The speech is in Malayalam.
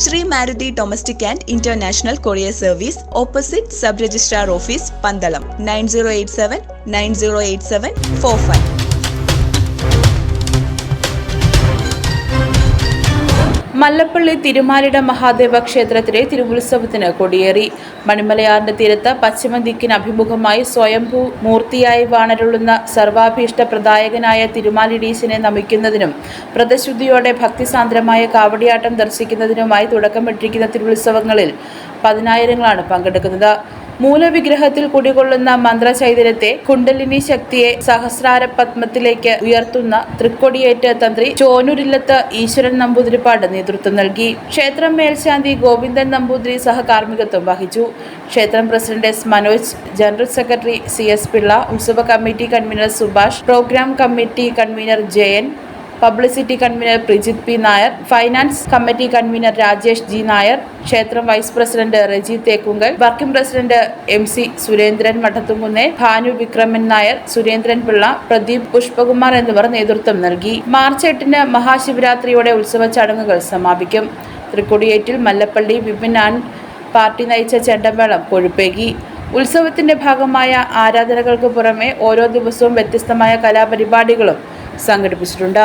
Shri Maruti domestic and international courier service opposite sub registrar office Pandalam nine zero eight seven nine zero eight seven four five Mallappally Thirumalida Mahadeva ക്ഷേത്രത്തിലെ തിരുവുത്സവത്തിന് കൊടിയേറി. മണിമലയാറിന്റെ തീരത്ത് പശ്ചിമ ദിക്കിന് അഭിമുഖമായി സ്വയംഭൂ മൂർത്തിയായി വാണരുളുന്ന സർവാഭീഷ്ട പ്രദായകനായ തിരുമാലിടീശനെ നമിക്കുന്നതിനും വ്രതശുദ്ധിയോടെ ഭക്തിസാന്ദ്രമായ കാവടിയാട്ടം ദർശിക്കുന്നതിനുമായി തുടക്കമിട്ടിരിക്കുന്ന തിരുവുത്സവങ്ങളിൽ പതിനായിരങ്ങളാണ് പങ്കെടുക്കുന്നത്. മൂലവിഗ്രഹത്തിൽ കുടികൊള്ളുന്ന മന്ത്രചൈതന്യത്തെ കുണ്ടലിനി ശക്തിയെ സഹസ്രാര പത്മത്തിലേക്ക് ഉയർത്തുന്ന തൃക്കൊടിയേറ്റ തന്ത്രി ചോനൂരില്ലത്ത് ഈശ്വരൻ നമ്പൂതിരിപ്പാട് നേതൃത്വം നൽകി. ക്ഷേത്രം മേൽശാന്തി ഗോവിന്ദൻ നമ്പൂതിരി സഹകാർമ്മികത്വം വഹിച്ചു. ക്ഷേത്രം president S Manoj general secretary C S Pillai ഉത്സവ committee convener Subhash programme committee convener Jayan publicity convener Prijith P Nair finance committee convener Rajesh G Nair ക്ഷേത്രം vice president Reji Thekkunkal working president M C Surendran Madathumkunne Bhanu Vikraman Nair Surendran Pillai Pradeep Pushpakumar എന്നിവർ നേതൃത്വം നൽകി. മാർച്ച് എട്ടിന് മഹാശിവരാത്രിയോടെ ഉത്സവ ചടങ്ങുകൾ സമാപിക്കും. തൃക്കൊടിയേറ്റിൽ മല്ലപ്പള്ളി വിപിൻ ആൻഡ് പാർട്ടി നയിച്ച ചെണ്ടമേളം കൊഴുപ്പേകി. ഉത്സവത്തിന്റെ ഭാഗമായ ആരാധനകൾക്ക് പുറമെ ഓരോ ദിവസവും വ്യത്യസ്തമായ കലാപരിപാടികളും സംഘടിപ്പിച്ചിട്ടുണ്ട്.